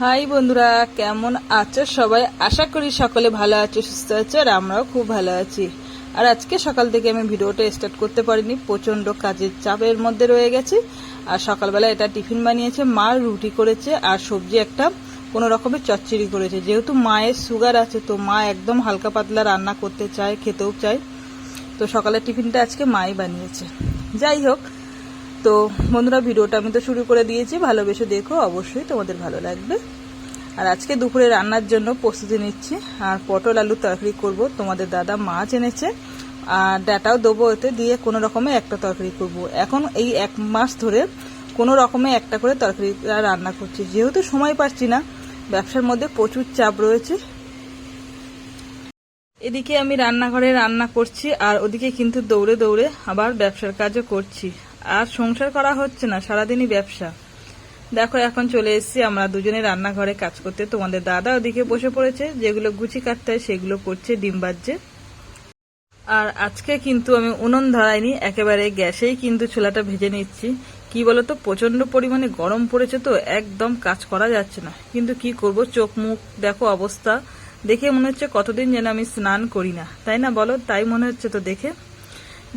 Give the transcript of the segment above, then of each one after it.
High বন্ধুরা, কেমন আছো সবাই? আশা করি সকলে ভালো আছো, সুস্থ আছো, আর আমরাও খুব ভালো আছি। আর আজকে সকাল থেকে আমি ভিডিওটা স্টার্ট করতে পারিনি প্রচণ্ড কাজের চাপের মধ্যে রয়ে গেছি। আর সকালবেলা এটা টিফিন বানিয়েছে, মা রুটি করেছে, আর সবজি একটা কোনো রকমের চচ্চড়ি করেছে। যেহেতু মায়ের সুগার আছে, তো মা একদম হালকা পাতলা রান্না করতে চায়, খেতেও চায়। তো সকালের টিফিনটা আজকে মাই বানিয়েছে। যাই হোক তো বন্ধুরা, ভিডিওটা আমি তো শুরু করে দিয়েছি। ভালোবেসে দেখো, অবশ্যই তোমাদের ভালো লাগবে। আর আজকে দুপুরে রান্নার জন্য প্রস্তুতি নিচ্ছি। আর পটল আলু তরকারি করব। তোমাদের দাদা মাছ এনেছে। আর ডাটাও দেবো এতে দিয়ে কোনো রকমে একটা তরকারি করব। এখন এই এক মাস ধরে কোনো রকমে একটা করে তরকারি রান্না করছি। যেহেতু সময় পাচ্ছি না, ব্যবসার মধ্যে প্রচুর চাপ রয়েছে। এদিকে আমি রান্নাঘরে রান্না করছি। আর ওদিকে কিন্তু দৌড়ে দৌড়ে আবার ব্যবসার কাজও করছি। আর সংসার করা হচ্ছে না, সারাদিনই ব্যবসা। দেখো, এখন চলে এসেছি আমরা দুজনে রান্নাঘরে কাজ করতে। তোমাদের দাদা ওদিকে বসে পড়েছে, যেগুলো গুছি কাটতে হয় সেগুলো করছে, ডিম বাজছে। আর আজকে কিন্তু আমি উনুন ধরাইনি, একেবারে গ্যাসেই কিন্তু ছোলাটা ভেজে নিচ্ছি। কি বলতো প্রচণ্ড পরিমাণে গরম পড়েছে তো, একদম কাজ করা যাচ্ছে না। কিন্তু কি করব, চোখ মুখ দেখো অবস্থা। দেখে মনে হচ্ছে কতদিন যেন আমি স্নান করি না। তাই না বলো? তাই মনে হচ্ছে তো দেখে।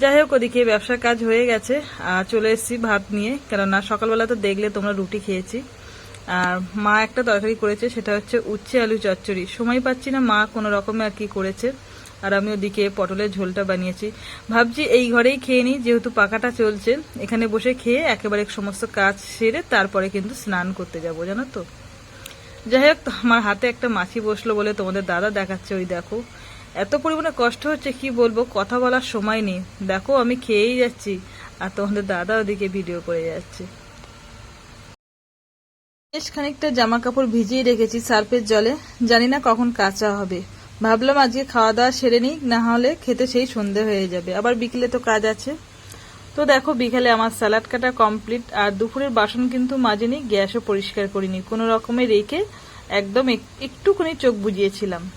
যাই হোক, ওদিকে ব্যবসার কাজ হয়ে গেছে। আর চলে এসেছি ভাত নিয়ে। কেননা সকালবেলা তো দেখলে তোমরা রুটি খেয়েছি। আর মা একটা তরকারি করেছে, সেটা হচ্ছে উচ্ছে আলু চচ্চড়ি। সময় পাচ্ছি না, মা কোনো রকমে আর কি করেছে। আর আমি ওদিকে পটলের ঝোলটা বানিয়েছি। ভাবছি এই ঘরেই খেয়ে নিই, যেহেতু পাকাটা চলছে। এখানে বসে খেয়ে একেবারে সমস্ত কাজ সেরে তারপরে কিন্তু স্নান করতে যাব, জানো তো? যাই হোক, আমার হাতে একটা মাছি বসল বলে তোমাদের দাদা দেখাচ্ছে, ওই দেখো। এত পরিমাণে কষ্ট হচ্ছে, কি বলব? কথা বলার সময় নেই। দেখো, আমি খেয়েই যাচ্ছি। আর তোমাদের দাদা ওদিকে ভিডিও করে যাচ্ছে। বেশ খানিকটা জামা কাপড় ভিজিয়ে রেখেছি সার্ফের জলে। জানি না কখন কাঁচা হবে। ভাবলাম আজকে খাওয়া দাওয়া সেরে নিই, না হলে খেতে সেই সন্ধে হয়ে যাবে। আবার বিকেলে তো কাজ আছে। তো দেখো, বিকেলে আমার স্যালাড কাটা কমপ্লিট আর দুপুরের বাসন কিন্তু মাজেনি গ্যাসও পরিষ্কার করিনি। কোনো রকমে রেখে একদম এক- একটুখানি চোখ বুজিয়েছিলাম।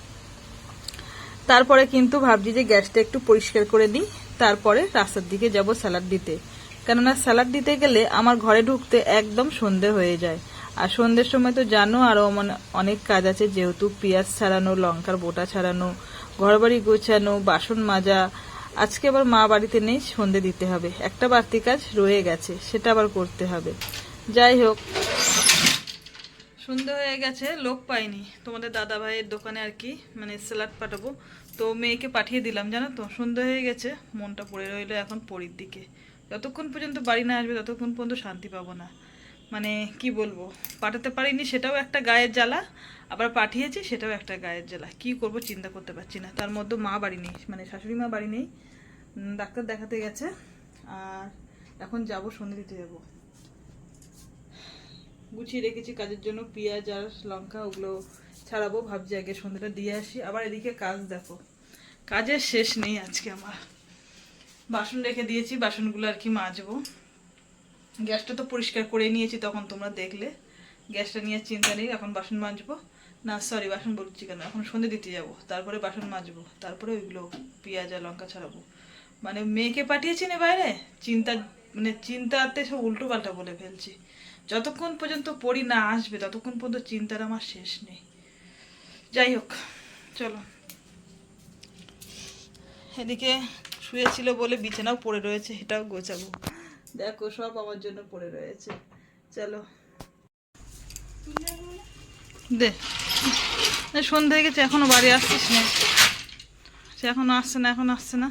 তারপরে কিন্তু ভাবছি যে গ্যাসটা একটু পরিষ্কার করে দিই, তারপরে রাস্তার দিকে যাব স্যালাড দিতে। কেননা স্যালাড দিতে গেলে আমার ঘরে ঢুকতে একদম সন্ধে হয়ে যায়। আর সন্ধ্যের সময় তো জানো আরও মানে অনেক কাজ আছে, যেহেতু পেঁয়াজ ছাড়ানো, লঙ্কার বোটা ছাড়ানো, ঘরবাড়ি গোছানো, বাসন মাজা। আজকে আবার মা বাড়িতে নেই, সন্ধে দিতে হবে। একটা বাড়তি কাজ রয়ে গেছে, সেটা আবার করতে হবে। যাই হোক সন্ধে হয়ে গেছে, লোক পাইনি। তোমাদের দাদা ভাইয়ের দোকানে আর কি মানে স্যালাড পাঠাবো। তো মেয়েকে পাঠিয়ে দিলাম, জানো তো? সন্ধে হয়ে গেছে, মনটা পড়ে রইল এখন পরির দিকে। যতক্ষণ পর্যন্ত বাড়ি না আসবে, ততক্ষণ পর্যন্ত শান্তি পাবো না। মানে কি বলব? পাঠাতে পারিনি, সেটাও একটা গায়ের জ্বালা। আবার পাঠিয়েছি, সেটাও একটা গায়ের জ্বালা। কি করব, চিন্তা করতে পারছি না। তার মধ্যে মা বাড়ি নেই মানে শাশুড়ি মা বাড়ি নেই। ডাক্তার দেখাতে গেছে। আর এখন যাব সন্ধে দিতে যাব। গুছিয়ে রেখেছি কাজের জন্য, পেঁয়াজ আর লঙ্কা, ওগুলো ছাড়াবো। ভাবছি আগে সন্ধ্যাটা দিয়ে আসি। আবার এদিকে কাজ দেখো। কাজের শেষ নেই আজকে আমার। বাসন রেখে দিয়েছি, বাসনগুলো আর কি মাজবো। গ্যাসটা তো পরিষ্কার করে নিয়েছি, তখন তোমরা দেখলে। গ্যাসটা নিয়ে চিন্তা নেই, এখন বাসন মাজবো। না সরি বাসন বলছি কেন? এখন সন্ধে দিতে যাব, তারপরে বাসন মাজবো। তারপরে ওইগুলো পেঁয়াজ আর লঙ্কা ছাড়াবো। মানে মেয়েকে পাঠিয়েছি না বাইরে, চিন্তা মানে চিন্তাতে সব উল্টো পাল্টা বলে ফেলছি। যতক্ষণ পর্যন্ত পড়ি না আসবে, ততক্ষণ পর্যন্ত চিন্তার আমার শেষ নেই। যাই হোক, চলো। এদিকে শুয়েছিল বলে বিছানাও পড়ে রয়েছে, এটাও গোছাবো। দেখো, সব আমার জন্য পড়ে রয়েছে। চলো। দে। সন্ধ্যা গেছে, এখনও বাড়ি আসছিস না? সে এখনও আসছে না, এখন আসছে না?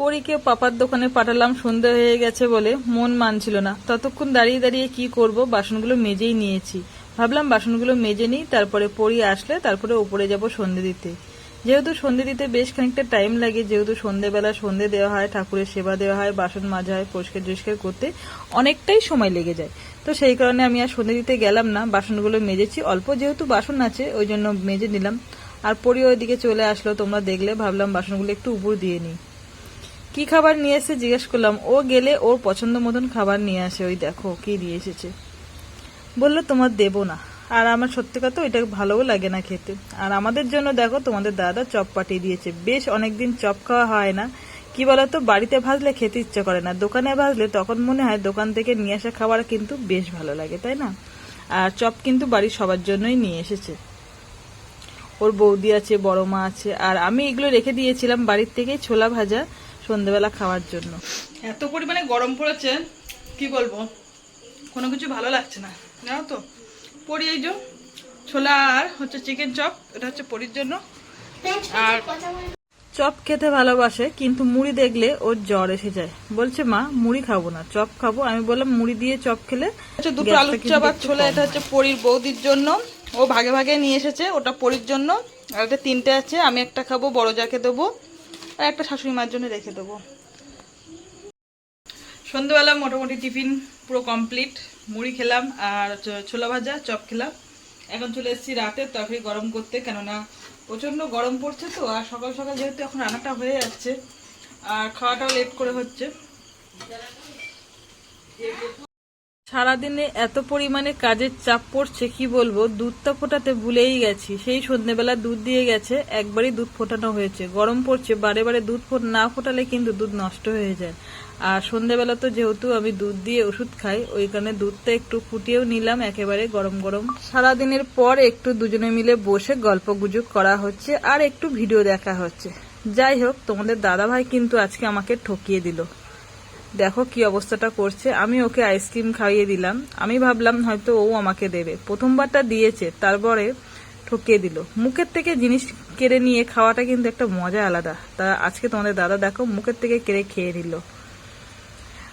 পরীকে পাপার দোকানে পাঠালাম, সন্ধে হয়ে গেছে বলে মন মানছিল না। ততক্ষণ দাঁড়িয়ে দাঁড়িয়ে কি করব, বাসনগুলো মেজেই নিয়েছি। ভাবলাম বাসনগুলো মেজে নিই, তারপরে পরি আসলে তারপরে উপরে যাব সন্ধে দিতে। যেহেতু সন্ধে দিতে বেশ খানিকটা টাইম লাগে, যেহেতু সন্ধেবেলা সন্ধে দেওয়া হয়, ঠাকুরের সেবা দেওয়া হয়, বাসন মাজা হয়, পরিষ্কার টরিষ্কার করতে অনেকটাই সময় লেগে যায়। তো সেই কারণে আমি আর সন্ধে দিতে গেলাম না, বাসনগুলো মেজেছি। অল্প যেহেতু বাসন আছে, ওই জন্য মেজে নিলাম। আর পরি ওইদিকে চলে আসলো, তোমরা দেখলে, ভাবলাম বাসনগুলো একটু উপর দিয়ে নিই। কি খাবার নিয়ে এসে জিজ্ঞেস করলাম, ও গেলে ওর পছন্দ মতন খাবার নিয়ে আসে, ওই দেখো, কি দিয়ে এসেছে? বলল, তোমার দেবো না। আর আমার সত্যি কথা, ওইটা ভালোও লাগে না খেতে। আর আমাদের জন্য দেখো, তোমাদের দাদা চপ পাঠিয়ে দিয়েছে। বেশ, অনেকদিন চপ খাওয়া হয় না। কি বলতো, বাড়িতে ভাজলে খেতে ইচ্ছে করে না। দোকানে ভাজলে তখন মনে হয় দোকান থেকে নিয়ে আসা খাবার কিন্তু বেশ ভালো লাগে, তাই না? আর চপ কিন্তু বাড়ির সবার জন্যই নিয়ে এসেছে। ওর বৌদি আছে, বড় মা আছে। আর আমি এগুলো রেখে দিয়েছিলাম বাড়ির থেকে ছোলা ভাজা। সন্ধ্যেবেলা খাওয়ার জন্য। এত পরিমাণে গরম পড়েছে কি বলব? কোনো কিছু ভালো লাগছে না জানো তো? পরি এই যে ছোলা আর হচ্ছে চিকেন চপ এটা হচ্ছে পরির জন্য। আর চপ খেতে ভালোবাসে কিন্তু মুড়ি দেখলে ওর জ্বর এসে যায়। বলছে মা মুড়ি খাব না চপ খাব। আমি বললাম মুড়ি দিয়ে চপ খেলে দুটো আলুর চপ আর ছোলা এটা হচ্ছে পরির বৌদির জন্য। ও ভাগে ভাগে নিয়ে এসেছে ওটা পরির জন্য। আর একটা তিনটে আছে আমি একটা খাব বড় যাকে দেবো। আর একটা শাশুড়ি মার জন্য রেখে দেবো। সন্ধ্যেবেলা মোটামুটি টিফিন পুরো কমপ্লিট। মুড়ি খেলাম আর ছোলা ভাজা, চপ খেলাম। এখন চলে এসেছি রাতে তরকারি গরম করতে। কেননা প্রচণ্ড গরম পড়ছে তো, আর সকাল সকাল যেহেতু এখন রান্নাটা হয়ে যাচ্ছে, আর খাওয়াটাও লেট করে হচ্ছে। সারাদিনে এত পরিমাণে কাজের চাপ পড়ছে, কি বলব? দুধটা ফোটাতে ভুলেই গেছি। সেই সন্ধ্যেবেলা দুধ দিয়ে গেছে, একবারই দুধ ফোটানো হয়েছে। গরম পড়ছে, বারে বারে দুধ ফোট, না ফোটালে কিন্তু দুধ নষ্ট হয়ে যায়। আর সন্ধ্যেবেলা তো যেহেতু আমি দুধ দিয়ে ওষুধ খাই, ওই কারণে দুধটা একটু ফুটিয়েও নিলাম, একেবারে গরম গরম। সারাদিনের পর একটু দুজনে মিলে বসে গল্প গুজব করা হচ্ছে, আর একটু ভিডিও দেখা হচ্ছে। যাই হোক, তোমাদের দাদাভাই কিন্তু আজকে আমাকে ঠকিয়ে দিল। দেখো কি অবস্থাটা করছে। আমি ওকে আইসক্রিম খাইয়ে দিলাম। আমি ভাবলাম হয়তো ও আমাকে দেবে। প্রথমবারটা দিয়েছে, তারপরে ঠকিয়ে দিল। মুখের থেকে জিনিস কেড়ে নিয়ে খাওয়াটা কিন্তু একটা মজা আলাদা। তা আজকে তোমাদের দাদা দেখো, মুখের থেকে কেড়ে খেয়ে নিল।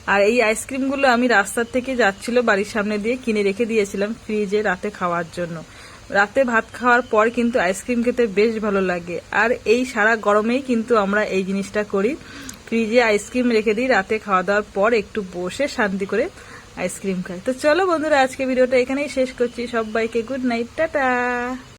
আর এই আইসক্রিমগুলো আমি রাস্তার থেকে যাচ্ছিল বাড়ির সামনে দিয়ে কিনে রেখে দিয়েছিলাম ফ্রিজে রাতে খাওয়ার জন্য। রাতে ভাত খাওয়ার পর কিন্তু আইসক্রিম খেতে বেশ ভালো লাগে। আর এই সারা গরমেই কিন্তু আমরা এই জিনিসটা করি। ফ্রিজে আইসক্রিম রেখে দিই, রাতে খাওয়া দাওয়ার পর একটু বসে শান্তি করে আইসক্রিম খাই। তো চলো বন্ধুরা, আজকে ভিডিওটা এখানেই শেষ করছি। সবাইকে গুড নাইট টাটা।